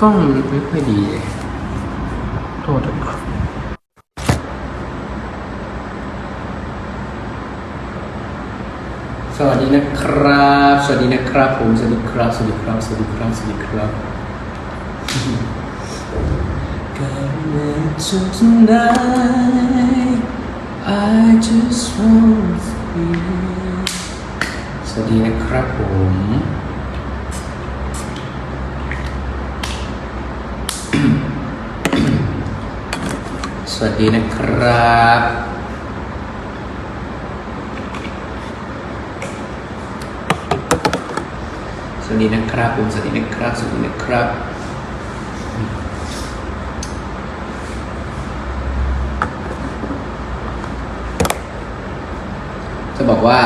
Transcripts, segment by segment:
กล้องไม่ค่อยดีโทษนะครับสวัสดีนะครับ สวัสดีนะครับ ผมสวัสดีครับ สวัสดีครับ สวัสดีครับ สวัสดีครับ Got me tonight I just want to be สวัสดีนะครับผม สวัสดีนะครับ สวัสดีนะครับผมสวัสดีนะครับ สวัสดีนะครับ จะบอกว่า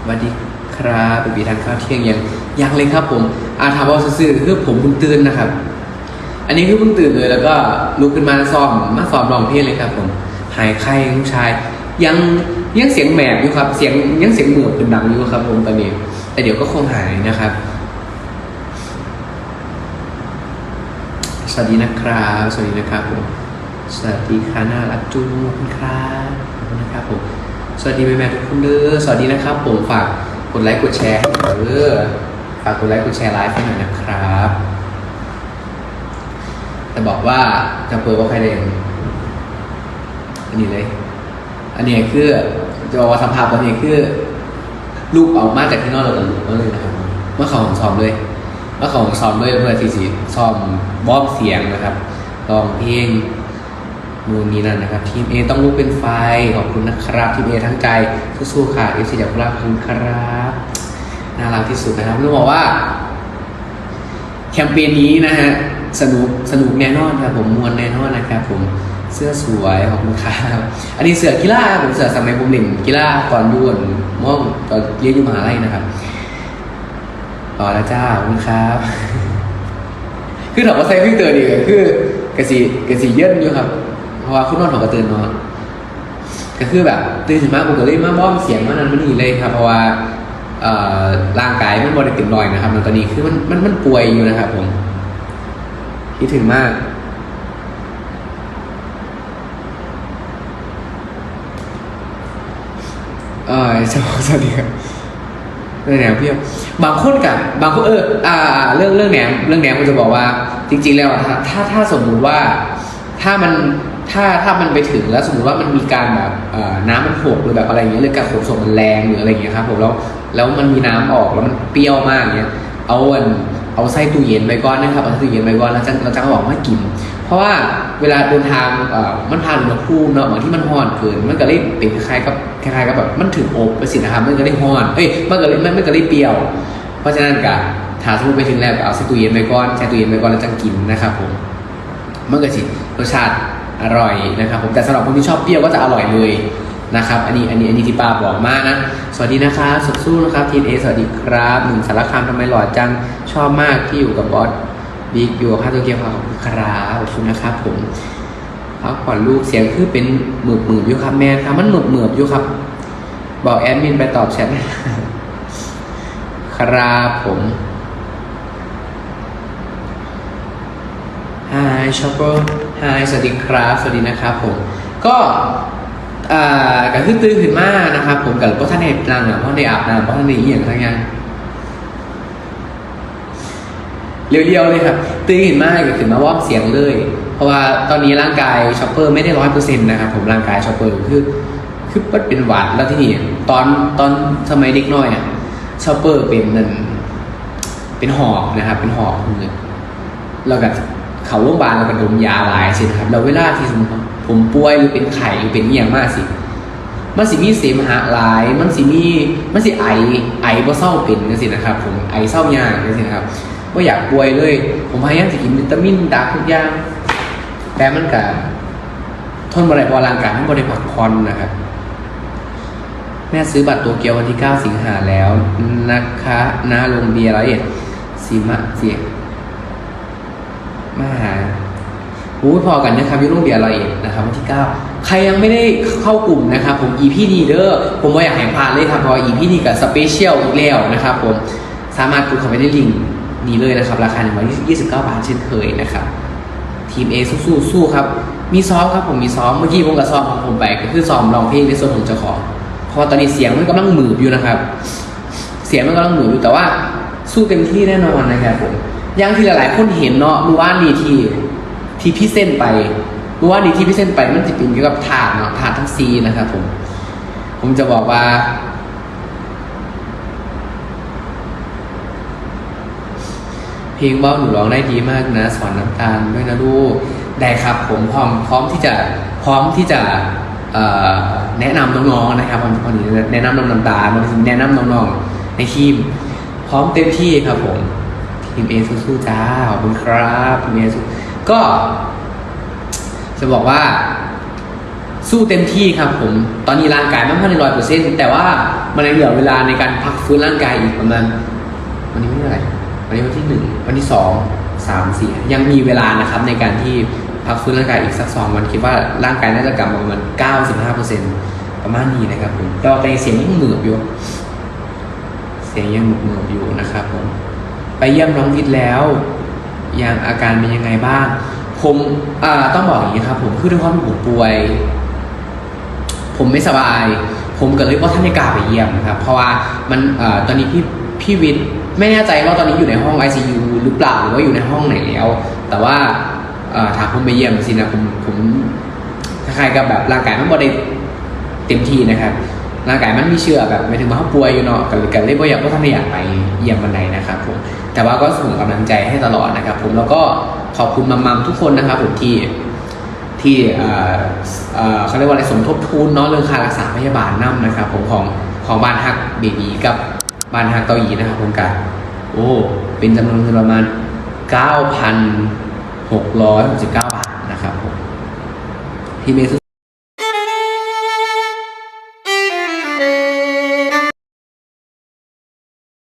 สวัสดีครับไปบีทานข้าวเที่ยงยังยังเลยครับผม อาถามว่าซื่อๆคือผมเพิ่งตื่นนะครับ อันนี้คือเพิ่งตื่นเลยแล้วก็ลุกขึ้นมาซ้อมมาซ้อมร้องเพลงเลยครับผม หายไข้ลูกชาย ยังยังเสียงแหบอยู่ครับ เสียงยังเสียงหมือบเป็นดังอยู่ครับผมตอนนี้ แต่เดี๋ยวก็คงหายนะครับ สวัสดีนะครับ สวัสดีนะครับผม สวัสดีค่ะน่ารักจุ้งขอบคุณครับนะครับผม สวัสดีแม่ๆทุกคนเด้อ สวัสดีนะครับผมฝากกดไลค์กดแชร์ให้หน่อยเด้อฝากกดไลค์กดแชร์ไลฟ์ให้หน่อยนะครับ แต่บอกว่าจะเปิดว่าใครเล่นอันนี้เลย อันนี้คือจะบอกว่าสภาพตอนนี้คือ ลูกออกมาจากที่นอนเราเลยนะครับเมื่อเขาของซ้อมเลยเมื่อเขาของซ้อมเลยเพื่อที่สีซ้อมบอบเสียงนะครับลองเพลงนู่นนี่นั่นนะครับทีมเอต้องลุกเป็นไฟขอบคุณนะครับทีมเอทั้งใจสู้ๆค่ะเอฟซีจากพลังคุณครับน่ารักที่สุดนะครับต้องบอกว่า แคมเปญนี้นะฮะ สนุกสนุกแน่นอนครับผมมวนแน่นอนนะครับผมเสื้อสวยขอบคุณครับอันนี้เสื้อกีฬาผมเสื้อสมัยผมเล่นกีฬาก่อนด่วนม่วงตอนเรียนอยู่มหาลัยนะครับต่อแล้วจ้าขอบคุณครับ คือถามว่าใส่วิ่เตือนอีคือกระสีกระสีเย็นอยู่ครับ เพราะว่าคุณนอนของกระเตือนนอนก็คือแบบตื่นขึ้นมาผมก็เลยมาบ้อมเสียงมันนั้นมันนี่เลยครับ เพราะว่าร่างกายมันบริเต็มรอยนะครับตอนนี้คือมันมันมันป่วยอยู่นะครับผม คิดถึงมาก เออสวัสดีครับเรื่องแหนมเพียบบางคนกับบางคนเอออ่า เรื่องเรื่องแหนมเรื่องแหนมผมจะบอกว่า จริง ๆ แล้วถ้าถ้าถ้าสมมุติว่าถ้ามันถ้าถ้ามันไปถึงแล้วสมมติว่ามันมีการแบบน้ำมันหกหรือแบบอะไรอย่างเงี้ยหรือการขนส่งมันแรงหรืออะไรอย่างเงี้ยครับผมแล้วแล้วมันมีน้ำออกแล้วมันเปรี้ยวมากเงี้ยเอาอัน เอาใส่ตู้เย็นไปก่อนนะครับเอาใส่ตู้เย็นไปก่อนแล้วจะเราจะเอาออกมากิน เพราะว่าเวลาเดินทางมันผ่านอุณหภูมิเนาะบางที่มันร้อนเกิน มันก็เลยเป็นคล้ายๆกับคล้ายๆกับแบบมันถึงอบไปสินะครับมันก็เลยร้อนเอ้ยมันก็เลยมันมันก็เลยเปรี้ยว เพราะฉะนั้นก็ถ้าสมมติไปถึงแล้วก็เอาใส่ตู้เย็นไปก่อนใส่ตู้เย็นไปก่อนแล้วจะกินนะครับผมมันก็สิรสชาติอร่อยนะครับผมแต่สำหรับคนที่ชอบเปรี้ยวก็จะอร่อยเลย นะครับ อันนี้อันนี้อันนี้ที่ป้าบอกมากนะ สวัสดีนะครับสุขสู้นะครับทีเอสวัสดีครับหนึ่งสารคามทำไมหล่อจังชอบมากที่อยู่กับบอสบิ๊กอยู่กับข้าตัวเกียวขอบคุณครับขอบคุณนะครับผมพักผ่อนลูกเสียงคือเป็นหมือบหมือบอยู่ครับแม่ครับมันหมือบหมือบอยู่ครับ บอกแอดมินไปตอบแชทครับผม Hi Chopper Hi สวัสดีครับ สวัสดีนะครับผม ก็ อ่าก็คือตื่นขึ้นมานะครับ ผมกับพ่อท่านในนางอะพ่อในอาบน้ำพ่อท่านในเอียงทั้งยังเรียวๆเลยครับ ตื่นขึ้นมาก็ขึ้นมาวอร์มเสียงเลย เพราะว่าตอนนี้ร่างกายชอปเปอร์ไม่ได้ร้อยเปอร์เซ็นต์นะครับผมร่างกายชอปเปอร์คือคือมันเป็นหวัดแล้วที่นี่ตอนตอนสมัยเด็กน้อยอะชอปเปอร์เป็นนั่นเป็นหอบนะครับ เป็นหอบเลยแล้วก็เขาโรงพยาบาลแล้วก็ดมยาหลายสินะครับแล้วเวลาที่สมมติ ผมป่วยหรือเป็นไข้หรือเป็นเอียงมากสิ มันสิมีเสมหะหลาย มันสิมีมันสิไอไอบ่เศร้าเป็นจังซี่นะครับ ผมไอเศร้ายากจังซี่นะครับบ่อยากป่วยเลย ผมพยายามสิกินวิตามินดักทุกอย่างแต่มันก็ทนบ่ได้เพราะร่างกายมันบ่ได้พักผ่อนนะครับ แม่ซื้อบัตรโตเกียววันที่ 9 สิงหาแล้วนะคะหน้าโรงเบียร์ร้อยเอ็ดสีมะเสียมาหา หูพอกันนะครับอยุ่โรงเบียร์ร้อยเอ็ดนะครับวันที่ 9 ใครยังไม่ได้เข้ากลุ่มนะครับผม EP ดีเดอ้อผมว่าอยากให้ผ่านเลยครับเพราะ EP ดีกับสเปเชียลอีกแล้วนะครับผมสามารถกดเข้าไปได้ลิงก์นี่เลยนะครับ ราคา129บาทเช่นเคยนะครับ ทีม A สู้ๆสู้ครับ มีซ้อมครับผมมีซ้อมเมื่อกี้ผมกับซ้อมของผมไปก็คือซ้อมร้องเพลงในส่วนของเจ้าของเพราะตอนนี้เสียงมันกำลังหมืบอยู่นะครับ เสียงมันกำลังหมืบอยู่แต่ว่าสู้เต็มที่แน่นอนนะครับผมอย่างที่หลายๆคนเห็นเนาะเมื่านดีที่ ที่พี่เส้นไปเมื่อวานนี้ที่พี่เส้นไปมันจะเป็นเกี่ยวกับถาดเนาะถาดทั้งซีนะครับผม ผมจะบอกว่า เพลงเบ้าหนูร้องได้ดีมากนะสอนน้ำตาลด้วยนะลูกได้ครับ ผมพร้อมพร้อมที่จะพร้อมที่จะแนะนำน้องๆนะครับวันนนี้แนะนำน้องน้ำตาลแนะนำน้องๆในทีม พร้อมเต็มที่ครับผมทีมเอสู้ๆจ้าขอบคุณครับทีมเอสู้ ก็ จะบอกว่า สู้เต็มที่ครับผม ตอนนี้ร่างกายไม่พันร้อยเปอร์เซ็นต์แต่ว่ามันยังเหลือเวลาในการพักฟื้นร่างกายอีกประมาณวันนี้วันที่เท่าไหร่วันนี้วันที่หนึ่งวันที่สองสามสี่ยังมีเวลานะครับในการที่พักฟื้นร่างกายอีกสักสองวันคิดว่าร่างกายน่าจะกลับมาประมาณเก้าสิบห้าเปอร์เซ็นต์ประมาณนี้นะครับผมแต่ว่าแต่เสียงยังเหมือบอยู่ เสียงยังเหมือบอยู่นะครับผมไปเยี่ยมน้องวิทย์แล้ว ยังอาการเป็นยังไงบ้าง ผมต้องบอกอย่างนี้ครับ ผมคือด้วยความที่ผมป่วย ผมไม่สบาย ผมก็เลยว่าท่านไม่กาไปเยี่ยมนะครับ เพราะว่ามันอตอนนี้พี่พี่วิทย์ไม่แน่ใจว่าตอนนี้อยู่ในห้อง ICU หรือเปล่าหรือว่าอยู่ในห้องไหนแล้ว แต่ว่าถามผมไปเยี่ยมสินะผมผมคล้ายๆกับแบบร่างกายมันบ่ได้เต็มที่นะครับร่างกายมันมีเชื้อแบบไม่ถึงว่าเขาป่วยอยู่เนาะกันกันเลยบ่อยากก็ท่านไม่อยากไปเยี่ยมวันไหนนะครับผม แต่ว่าก็ส่งกำลังใจให้ตลอดนะครับ ผมแล้วก็ขอบคุณมัมๆทุกคนนะครับผมที่ที่เขาเรียกว่าอะไรสมทบทุนเนาะเรื่องค่ารักษาพยาบาลนํนะครับ ผมของของบ้านฮักเบบีกับบ้านฮักเกาหลีนะครับผมกันโอ้เป็นจำนวนเงินประมาณ 9,669 บาทนะครับผมที่เมย์